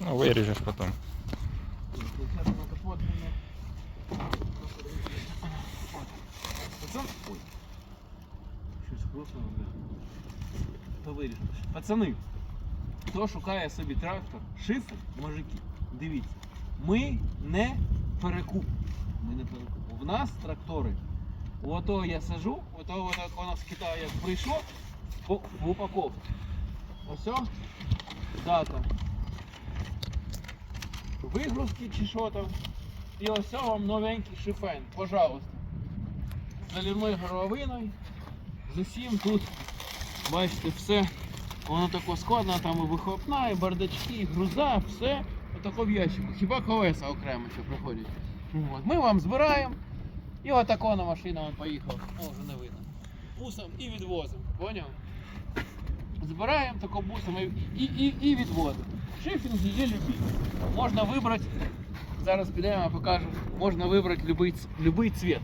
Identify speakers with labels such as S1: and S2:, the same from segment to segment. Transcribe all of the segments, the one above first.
S1: Ну, виріжеш потім.
S2: Пацан. Щось хрустнуло, бля. Пацани, хто шукає собі трактор, шифер, мужики, дивіться, ми не перекуп. Ми не перекуп. В нас трактори. Ото я сажу, ото воно з Китаю як прийшло в упаковці. Ось дата. Вигрузки чи що там. І ось вам новенький шифен, пожалуйста. З залівною горловиною. З усім тут, бачите, все. Воно тако складно, там і вихлопна, і бардачки, і груза, все. Отако в ящику. Хіба колеса окремо ще приходять. От. Ми вам збираємо. І отако на машина поїхав. О, вже не видно. Бусом і відвозимо. Поняв? Збираємо бусом і, і, і, відвозимо. Шифінги є любі. Можна вибрати. Зараз підемо, я покажу. Можна вибрати любий, любий цвіт.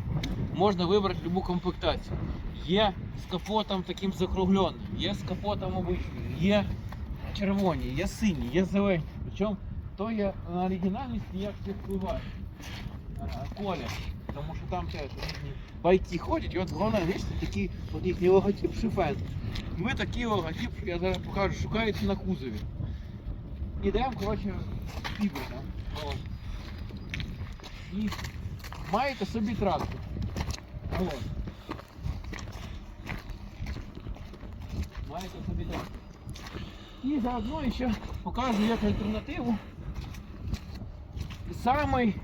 S2: Можна вибрати любу комплектацію. Є з капотом таким закругленим, є з капотом обичним, є червоні, є сині, є зелені. Причому то є на оригінальність ніяк не впливає. А, Коля. Тому що там теж різні байки ходять, і от бачите, такий от їхній логотип шифен. Ми такий логотип, я зараз покажу, шукаєте на кузові. Ідемо, коротше, фібри там. І маєте собі трактор. От. Маєте собі трактор. І заодно ще покажу як альтернативу. Самий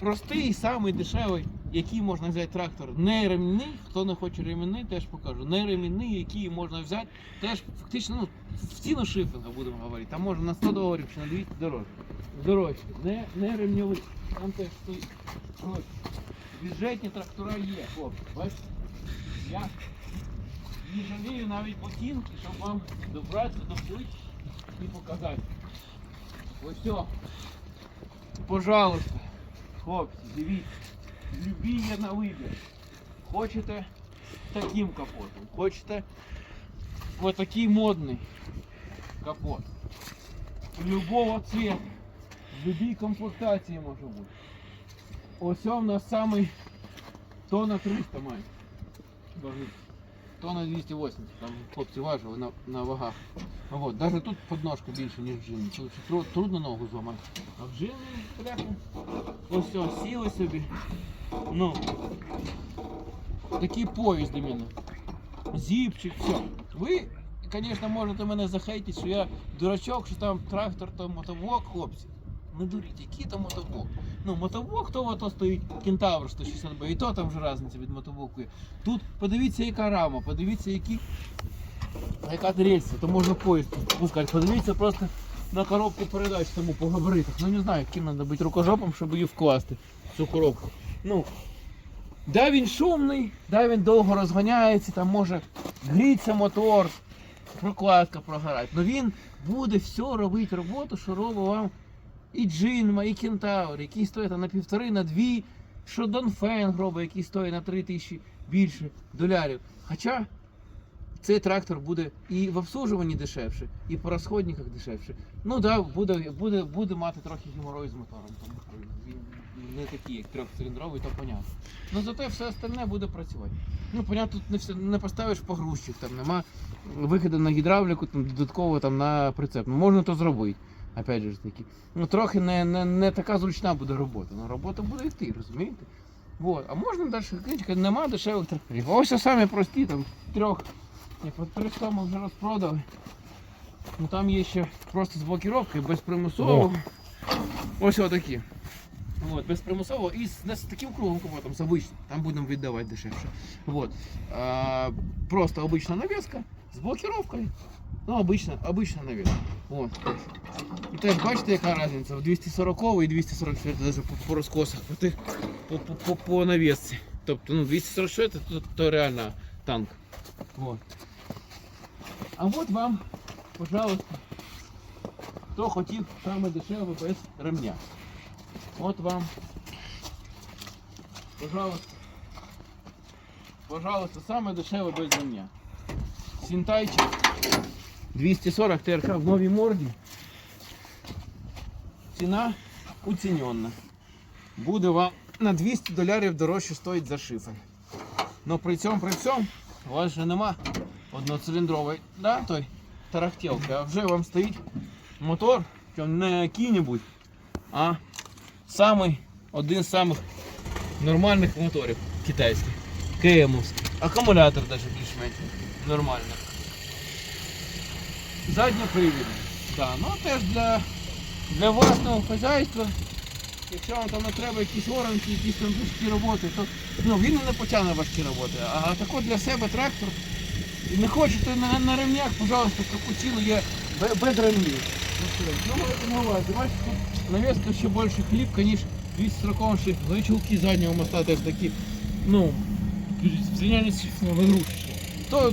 S2: простий, самий дешевий, який можна взяти трактор. Не хто не хоче ремінний, теж покажу. Не ремінний, який можна взяти, теж фактично ну, в ціну шифінга будемо говорити. Там можна на 100 доларів чи на 200 дорожче. Дорожче. Не, не ремньовий. Там теж стоїть. Бюджетні трактора є, хлопці. Бачите? Я не жалію навіть ботинки, щоб вам добратися до і показати. Ось все. Пожалуйста, хлопці, дивіться. Любі є на вибір. Хочете таким капотом, хочете ось такий модний капот. Любого цвета. В любій комплектації може бути. Ось у нас самий тонна 300 має. Ваги. Тонна 280, там хлопці важили на, на вагах. А Вот, даже тут подножка більше, ніж в джині. Тут тру- трудно ногу зламати. А в джині ось сіли собі. Ну, такий поїзд іменно. Зіпчик, все. Ви, звісно, можете мене захейтити, що я дурачок, що там трактор, там мотоблок, хлопці. Не дуріть, який там мотоблок. Ну, мотоблок, то ото стоїть кентавр 160 б і то там вже різниця від мотоблоку. є. Тут подивіться, яка рама, подивіться, які, яка рельса, то можна поїзд пускати. Подивіться просто на коробку передач тому по габаритах. Ну не знаю, яким треба бути рукожопом, щоб її вкласти в цю коробку. Ну, да він шумний, да він довго розганяється, там може гріться мотор, прокладка прогорати. Но він буде все робити роботу, що робить вам і Джинма, і Кентавр, які стоять там на півтори, на дві, що Донфен робить, який стоїть на три тисячі більше долярів. Хоча цей трактор буде і в обслужуванні дешевше, і по розходниках дешевше. Ну да, буде, буде, буде мати трохи геморрой з мотором, тому він не такий, як трьохциліндровий, то понятно. Ну зате все остальне буде працювати. Ну, понятно, тут не, все, не поставиш погрузчик, там нема виходу на гідравліку, там, додатково там, на прицеп. Ну, можна то зробити. Опять же таки. Ну трохи не, не, не така зручна буде робота. Ну робота буде йти, розумієте? Вот. А можна далі нема дешевих тракторів. Ось самі прості, там трьох. Ні, по 300 ми вже розпродали. Ну там є ще просто з блокіровкою, без примусового. Ось отакі. Вот, без примусового і з, з таким круглим капотом, з обичним. Там будемо віддавати дешевше. Вот. А, просто обична навіска з блокіровкою. Ну, обична, обична навіска. Вот. І теж бачите, яка різниця? В 240 і 244 навіть по, по розкосах, по, тих, по, по, по, по навісці. Тобто, ну, 244 то, то реально танк. Вот. А от вам, пожалуйста, хто хотів саме дешеве без ремня. От вам. Пожалуйста. Пожалуйста, саме дешеве без ремня. Сінтайчик 240 ТРК в новій морді. Ціна уцінена. Буде вам на 200 доларів дорожче стоїть за шифер. Но при цьому, при цьому, у вас же нема одноциліндрової, да, той тарахтілки, а вже вам стоїть мотор, причому не який-небудь, а самий, один з самих нормальних моторів китайських. КМовський. Акумулятор навіть більш-менш нормальний. Задньопривідний. Да, ну теж для, для власного хазяйства. Якщо вам там не треба якісь оранки, якісь там важкі роботи, то ну, він не потягне важкі роботи. А так от для себе трактор. Не хочете на, на ремнях, пожалуйста, капучино бе- без ремнів. Ну, увазі. Бачите, тут навіска ще більше хлібка, ніж 240 ще чулки заднього моста теж такі, ну, звільняні вигрузчики. То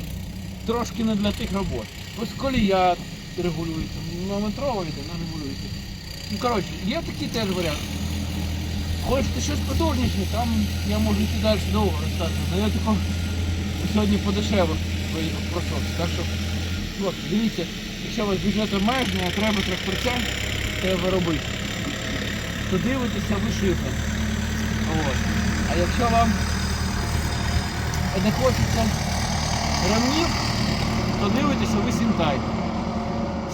S2: трошки не для тих робот. Ось колія регулюється, метрово йде, не регулюється. Ну, коротше, є такий теж варіант. Хочете щось потужніше, там я можу йти далі довго розказувати. Але я тако сьогодні подешево виїхав. Так що, от, дивіться, якщо у вас бюджет обмежений, а треба тракторця, треба робити. То дивитеся ви шифер. А якщо вам не хочеться ремнів, то дивитеся ви Сінтай.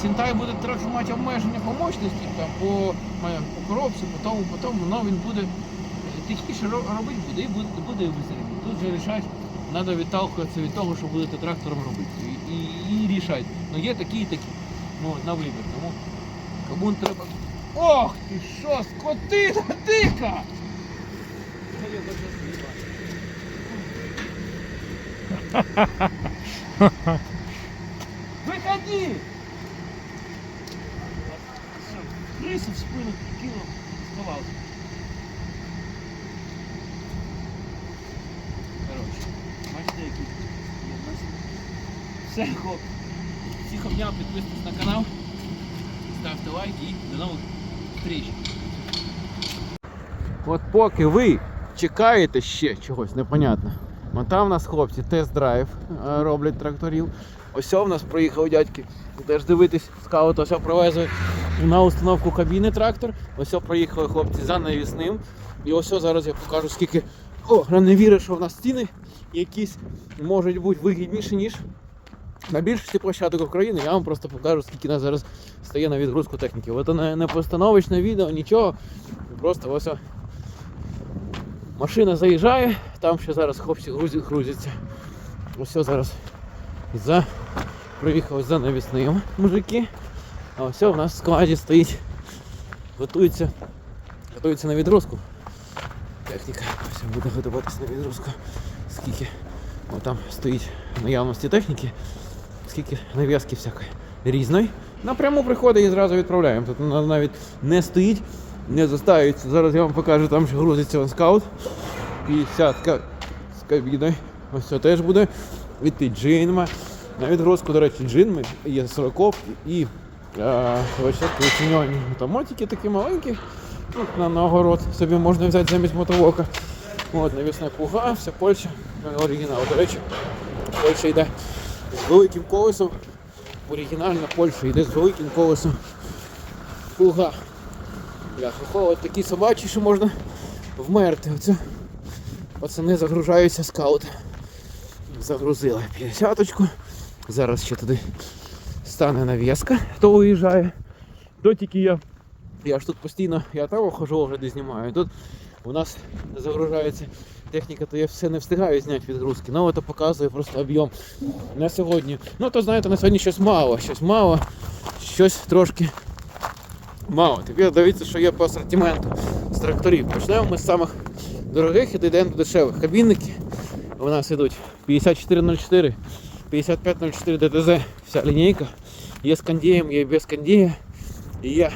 S2: Сінтай буде трохи мати обмеження по мощності, там, по, по коробці, по тому, по тому, але він буде е, тихіше робити буде і буде, буде і. Тут же рішати, треба відталкуватися від того, що будете трактором робити. І, і, і рішати. Ну є такі і такі. Ну, на вибір. Тому кому треба. Ох ти що, скотина дика! Выходи! Крыса в спину кинул, сховался. Короче, бачите, які є в нас. Все, хоп. Всіх обняв, підписуйтесь на канал, ставте лайки і до нових зустріч. От поки ви чекаєте ще чогось непонятно. Вон там у нас хлопці тест-драйв е, роблять тракторів. Ось у нас проїхав дядьки. Теж дивитись, скаут ось привезли на установку кабіни трактор. Ось проїхали хлопці за навісним. І ось зараз я покажу, скільки. О, не вірю, що в нас стіни якісь можуть бути вигідніші, ніж на більшості площадок України. Я вам просто покажу, скільки нас зараз стає на відгрузку техніки. От не, не постановочне відео, нічого. Просто ось. Машина заїжджає, там ще зараз хлопці грузяться. Ось зараз за приїхали за навісним мужики. А ось у нас в складі стоїть, готується, готується на відгрузку. Техніка ось буде готуватися на відгрузку. Скільки о, там стоїть наявності техніки, скільки нав'язки всякої різної. Напряму приходить і зразу відправляємо. Тут вона навіть не стоїть, не заставиться. Зараз я вам покажу, там ще грузиться он скаут. 50 з кабіною. Ось це теж буде. Іти джинма. На відгрузку, до речі, джинми є 40 і е, ось такі маленькі. Ну, на, на огород собі можна взяти замість мотовока. От, навісна пуга, вся Польща, оригінал. До речі, Польща йде з великим колесом. Оригінальна Польща йде з великим колесом. Пуга. Бляха, холод такий собачий, що можна вмерти. Оце пацани загружаються скаути. Загрузили 50-очку. Зараз ще туди стане нав'язка, хто виїжджає. То тільки я. Я ж тут постійно, я там хожу, огляди знімаю. Тут у нас загружається техніка, то я все не встигаю зняти відгрузки. Ну, це показує просто об'єм на сьогодні. Ну, то знаєте, на сьогодні щось мало, щось мало, щось трошки мало. Тепер дивіться, що є по асортименту з тракторів. Почнемо ми з самих дорогих і дійдемо до дешевих. Кабінники у нас йдуть 5404, 5504 ДТЗ, вся лінійка. Є з кондієм, є без кондія. І є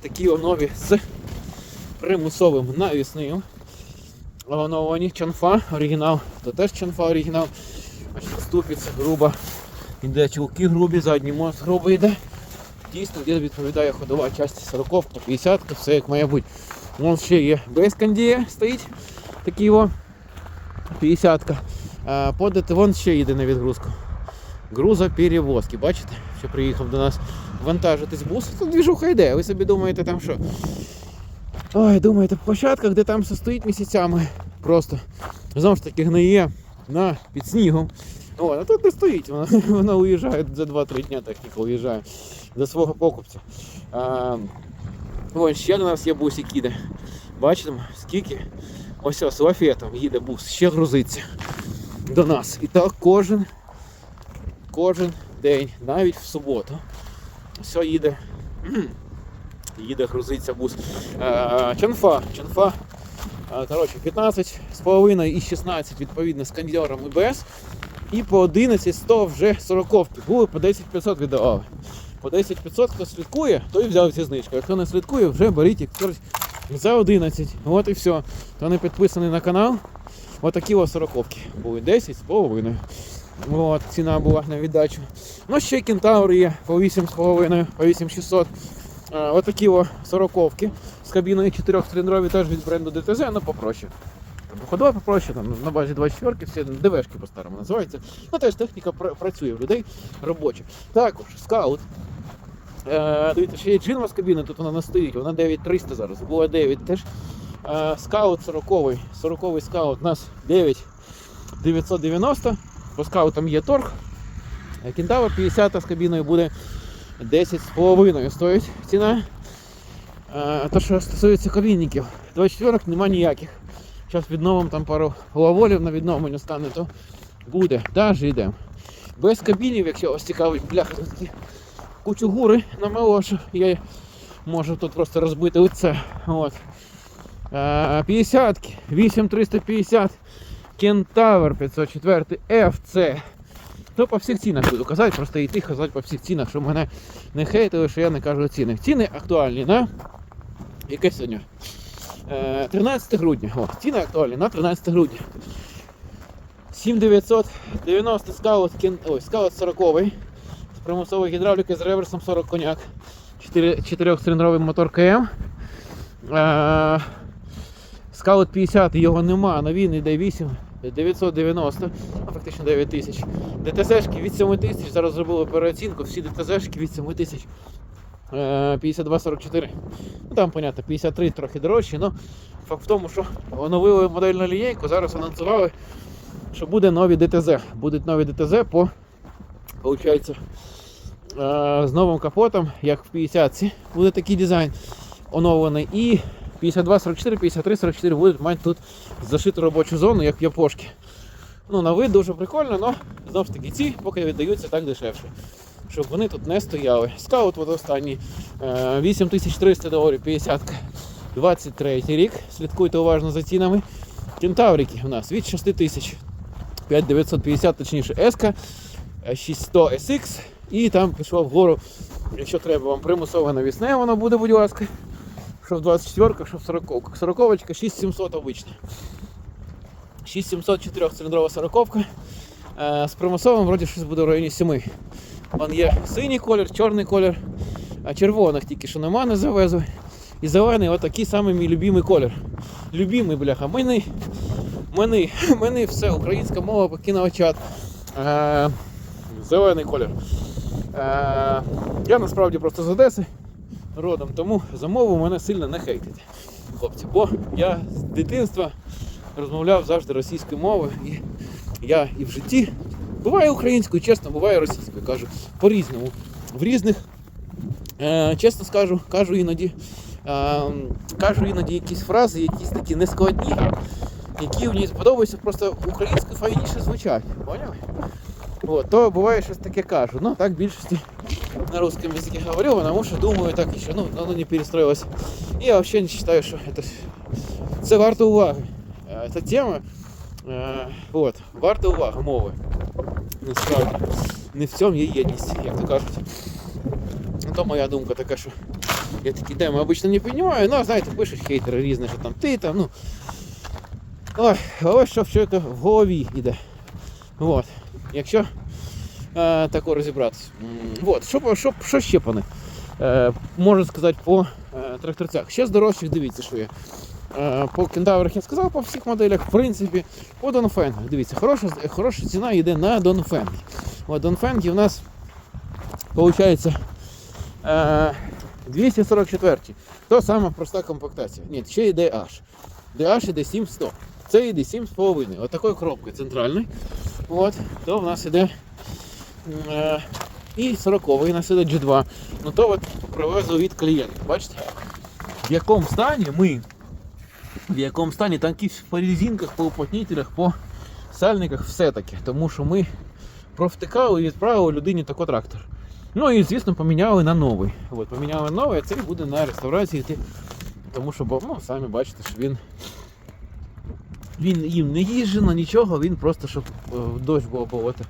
S2: такі нові з примусовим навісним. Оновлені чанфа оригінал, то теж чанфа оригінал. Ступиця груба. Іде чулки грубі, задній мост грубий йде. Дійсно, де відповідає ходова часть 40 50 все як має бути. Вон ще є без стоїть такий о 50 -ка. А, подати вон ще йде на відгрузку. грузоперевозки. Бачите, що приїхав до нас вантажитись бус. Тут двіжуха йде. Ви собі думаєте там що? Ой, думаєте, площадка, де там все стоїть місяцями. Просто знову ж таки гниє на під снігом. О, а тут не стоїть, вона, вона уїжджає за 2-3 дня, техніка уїжджає до свого покупця. А, ось ще до нас є бусик їде. Бачите, скільки? Ось ось з лафетом їде бус, ще грузиться до нас. І так кожен, кожен день, навіть в суботу. Все їде. Їде, грузиться бус. А, Чанфа, чанфа. Коротше, 15 з половиною і 16 відповідно з кондьором і. І по 11 100 вже 40 Були по 10 500 віддавали. По 10 500 хто слідкує, той взяв зі знижкою. Хто не слідкує, вже беріть кажуть, за 11. От і все. Хто не підписаний на канал, отакі ось 40 були 10 з половиною. От, ціна була на віддачу. Ну ще кентавр є по 8,5, по 8600. Отакі о 40 з кабіною 4 циліндрові теж від бренду DTZ, ну попроще. Ходова попроще, там на базі 24 всі ДВшки по-старому називаються. Ну теж техніка пр- працює в людей робоча. Також скаут. Е, дивіться, ще є джинва з кабіни, тут вона не стоїть, вона 9300 зараз, була 9 теж. Е, скаут 40 40 скаут у нас 9990. По скаутам є торг. Е, Кентавр 50 з кабіною буде 10,5 стоїть ціна. Е, То, що стосується кабінників, 24 нема ніяких. Зараз відновимо там пару лаволів на відновлення стане, то буде. Далі йдемо. Без кабінів, якщо вас цікавить, бляха, тут такі кучу гури намело, що я можу тут просто розбити оце. От. Е, 50 8350 Кентавр 504 FC. То по всіх цінах буду казати, просто йти казати по всіх цінах, щоб мене не хейтили, що я не кажу ціни. Ціни актуальні на яке сьогодні? Е, 13 грудня. О, ціни актуальні на 13 грудня. 7990 скаут. Ой, скаут 40 з примусовою гідравлікою з реверсом 40 коняк. 4-циліндровий мотор КМ. Е, Скаут 50 його нема, але він йде 8 990, а фактично 9 тисяч. ДТЗшки від 7 тисяч, зараз зробили переоцінку, всі ДТЗшки від 7 тисяч. Е, 52-44. Ну там, понятно, 53 трохи дорожчі, але факт в тому, що оновили модельну лінійку, зараз анонсували, що буде нові ДТЗ. Будуть нові ДТЗ по, получається, е, з новим капотом, як в 50-ці, буде такий дизайн оновлений. І 52, 44, 53, 44 будуть мати тут зашиту робочу зону, як в Япошки. Ну, на вид дуже прикольно, але знову ж таки ці поки віддаються так дешевше. Щоб вони тут не стояли. Скаут от останній е, 8300 доларів 50 23 рік. Слідкуйте уважно за цінами. Кентаврики у нас від 6 тисяч 5950, точніше S, 600 SX. І там пішло вгору, якщо треба вам примусове навісне, воно буде, будь ласка. Що в 24 що в 40 40 6700 обична. 6700 4-циліндрова 40 е, З примусовим вроді щось буде в районі 7. Вон є синій колір, чорний колір, а червоних тільки що нема, не завезли. І зелений отакий самий мій любимий колір. Любимий, бляха, мене, мене, мене все, українська мова покинула чат. Е, зелений колір. Е, я насправді просто з Одеси родом, тому за мову мене сильно не хейтить, хлопці. Бо я з дитинства розмовляв завжди російською мовою. І я і в житті буває українською, чесно, буває російською, кажу по-різному. В різних, е, чесно скажу, кажу іноді, е, кажу іноді якісь фрази, якісь такі нескладні, які мені подобаються, просто українською файніше звучать. Поняли? От, то буває щось таке кажу. Ну так в більшості на русском языке говорю, потому что думаю так еще, ну, оно не перестроилось. И я вообще не считаю, что это це варто уваги. Е, Ця тема, е, от, варта уваги мови. Насправді. Не в цьому є єдність, як то кажуть. Ну, то моя думка така, що я такі теми обично не розумію, ну, знаєте, пишуть хейтери різні, що там ти там, ну. Ой, але що в чоловіка в голові йде. От. Якщо е, тако розібратися. От, що, що, що ще пане? Е, можу сказати по е, тракторцях. Ще з дорожчих дивіться, що є. Е, По кентаврах я сказав, по всіх моделях, в принципі, по Донфенгах. Дивіться, хороша, хороша ціна йде на Донфенги. Донфенги у нас виходить е, 244. То сама проста комплектація. Ні, ще йде DH. DH йде 7100. Це йде 7,5. Отакою коробкою центральною. От, то в нас іде е, і 40 у нас іде G2. Ну то от привезли від клієнта. Бачите? В якому стані ми, в якому стані танки по резинках, по уплотнителях, по сальниках, все таки. Тому що ми провтикали і відправили людині такий трактор. Ну і звісно поміняли на новий. От, поміняли новий, а цей буде на реставрації йти. Тому що, ну, самі бачите, що він він їм не їжджено, нічого, він просто щоб е, дощ було болото.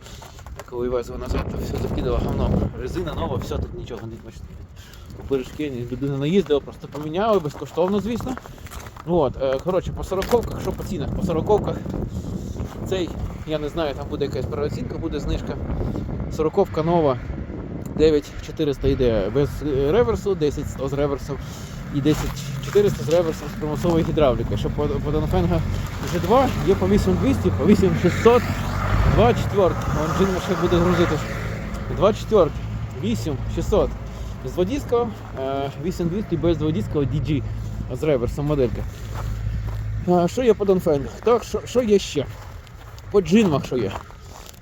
S2: Коли везли назад, то все закидало говно. Резина нова, все тут нічого не бачите. Пиріжки людина не їздила, просто поміняли безкоштовно, звісно. От, е, коротше, по сороковках, що по цінах? По сороковках цей, я не знаю, там буде якась переоцінка, буде знижка. Сороковка нова 9400 йде без е, реверсу, 10100 з реверсом і 10400 з реверсом з примусової гідравліки. Що по, по Донфенга G2 є по 8200, по 8600, 2 четверки. Джин ще буде грузити. 2 четверки, 8600 з водійського, е, 8200 без водійського DG з реверсом моделька. Що є по Донфенгах? Так, що, що є ще? По джинмах що є?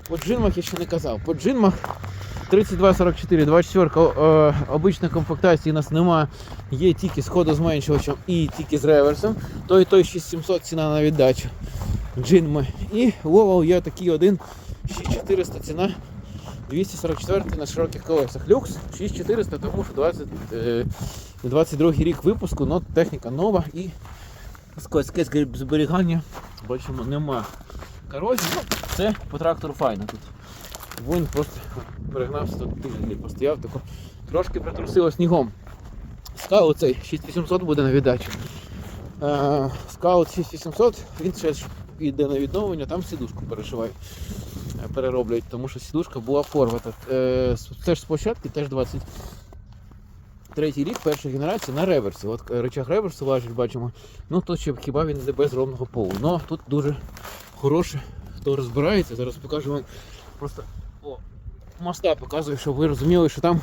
S2: По джинмах я ще не казав. По джинмах 3244, 24 е, обичної комплектації у нас нема. Є тільки з ходозменшувачем і тільки з реверсом. Той той 6700 ціна на віддачу. Джинми. І Ловал є такий один 6400 ціна 244 на широких колесах. Люкс 6400, тому що 20, е, 22 рік випуску, но техніка нова і складське зберігання. Бачимо, нема корозії. Ну, це по трактору файно тут. Він просто перегнався тут тиждень постояв, тако трошки притрусило снігом. Скаут цей 6800 буде на віддачу. Е, Скаут 6800, він ще йде на відновлення, там сідушку перешивають, е, перероблять, тому що сідушка була порвата. Е, Це ж спочатку, теж 23 рік, перша генерація на реверсі. От речах реверсу важить, бачимо. Ну тут ще хіба він йде без ровного полу. Ну тут дуже хороше, хто розбирається, зараз покажу вам просто о, моста показую, щоб ви розуміли, що там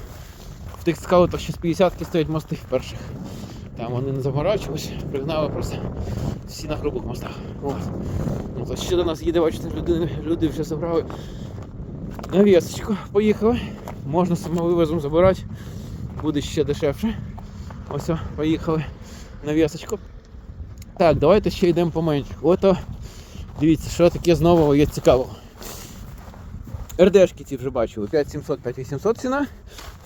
S2: в тих скаутах 650 стоять мости перших. Там вони не заморачувалися, пригнали просто всі на грубих мостах. Ну, то ще до нас їде, бачите, люди, люди вже забрали на вісочку, поїхали. Можна самовивозом забирати, буде ще дешевше. Ось, поїхали на вісочку. Так, давайте ще йдемо поменше. Ото дивіться, що таке знову є цікавого. РДшки ці вже бачили. 5700, 5800 ціна.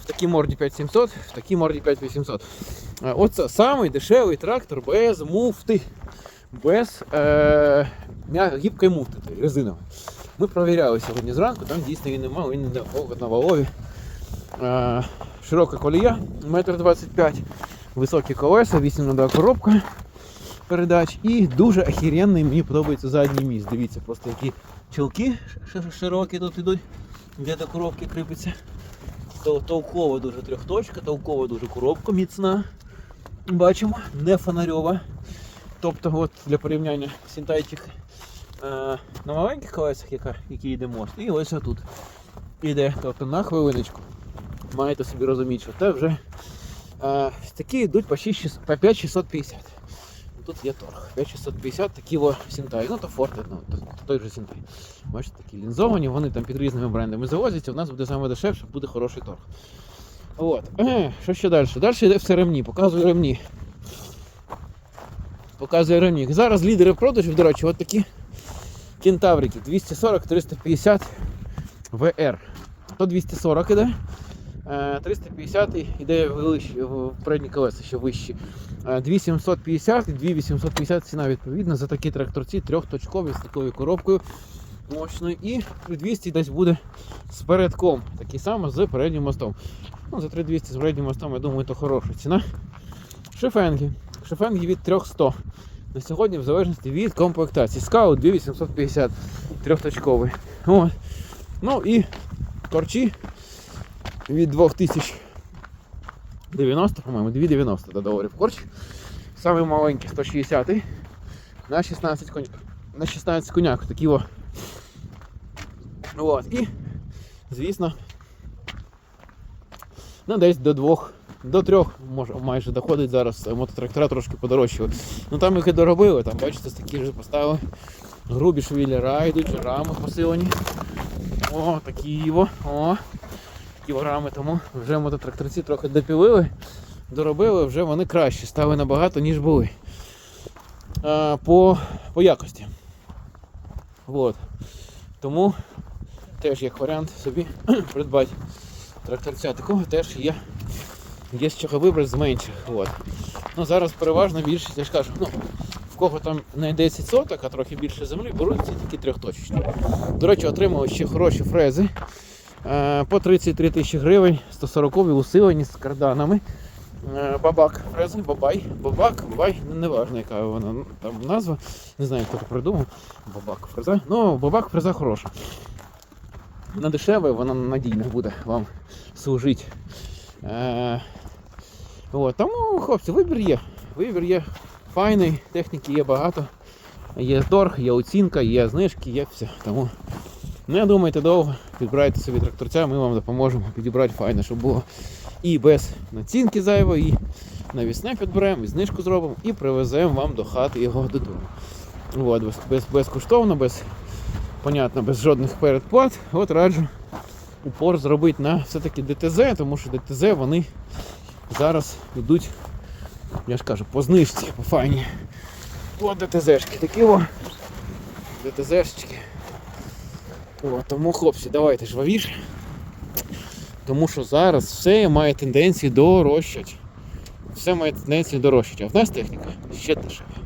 S2: В такій морді 5700, в такій морді 5800. Е, Оце самий дешевий трактор без муфти. Без е, гібкої муфти резинової. Ми провіряли сьогодні зранку, там дійсно він немає, він на валові. Е, широка колія, 1,25 м, високі колеса, 8 на 2 коробка передач. І дуже охеренний, мені подобається задній міст. Дивіться, просто які чолки широкі тут йдуть, де до коробки кріпиться. Тол- Толкова дуже трьохточка, толкова дуже коробка міцна. Бачимо, не фонарьова. Тобто от для порівняння синтайтик е, на маленьких колесах, яка, які йде мост, і ось отут іде. Тобто на хвилиночку. Маєте собі розуміти, що це вже е, такі йдуть по 6 по 5650. Тут є торг. 5650 такі о Сінтай. Ну то Форте, ну, то, то той же Сінтай. Бачите, такі лінзовані, вони там під різними брендами завозяться, у нас буде саме дешевше, буде хороший торг. От. Е, що ще далі? Далі йде все ремні, показую ремні. Показує ремні. Зараз лідери продажів, до речі, от такі кентаврики 240-350 VR. То 240 іде. Е, 350 іде вище, в передні колеса ще вищі. Е, 2750 і 2850 ціна відповідна за такі тракторці трьохточкові з такою коробкою мощною. І 200 десь буде з передком. Такий самий з переднім мостом. Ну, за 3200 з переднім мостом, я думаю, то хороша ціна. Шифенги. Шифенги від 300. На сьогодні, в залежності від комплектації. Скаут 2850 трьохточковий. От. Ну і корчі від 2090, по-моєму, 290 до доларів корч. Самий маленький 160 на 16 коняк. На 16 коняк. Такі о. От. І, звісно, ну десь до двох, до трьох може майже доходить зараз е, мототрактора трошки подорожчали. Ну там їх і доробили, там бачите, такі вже поставили. Грубі швіллера йдуть, рами посилені. О, такі о, о. Кілограми тому вже мототракторці трохи допілили, доробили, вже вони краще, стали набагато, ніж були. А, по, по якості. От. Тому теж як варіант собі придбати тракторця такого теж є. Є з чого вибрати з менших. От. Ну, зараз переважно більшість, я ж кажу, ну, в кого там не 10 соток, а трохи більше землі, беруть ці такі трьохточечні. До речі, отримали ще хороші фрези. Е, По 33 тисячі гривень, 140 усилені з карданами. Е, Бабак фрези, бабай, бабак, бабай, ну, не яка вона там назва. Не знаю, хто придумав. Бабак фреза. Ну, бабак фреза хороша. Вона дешева, вона надійна буде вам служити. Е, тому, хлопці, вибір є. Вибір є файний, техніки є багато. Є торг, є оцінка, є знижки, є все. Тому не думайте довго, підбирайте собі тракторця, ми вам допоможемо підібрати файне, щоб було і без націнки зайвої, і навісне підберемо, і знижку зробимо, і привеземо вам до хати його додому. От, без, без, безкоштовно, без, понятно, без жодних передплат. От раджу упор зробити на все-таки ДТЗ, тому що ДТЗ вони зараз йдуть, я ж кажу, по знижці, по файні. От ДТЗшки такі о. ДТЗшечки. О, тому, хлопці, давайте жвавіше. Тому що зараз все має тенденції дорожчати. Все має тенденції дорожчати. А в нас техніка ще дешевше.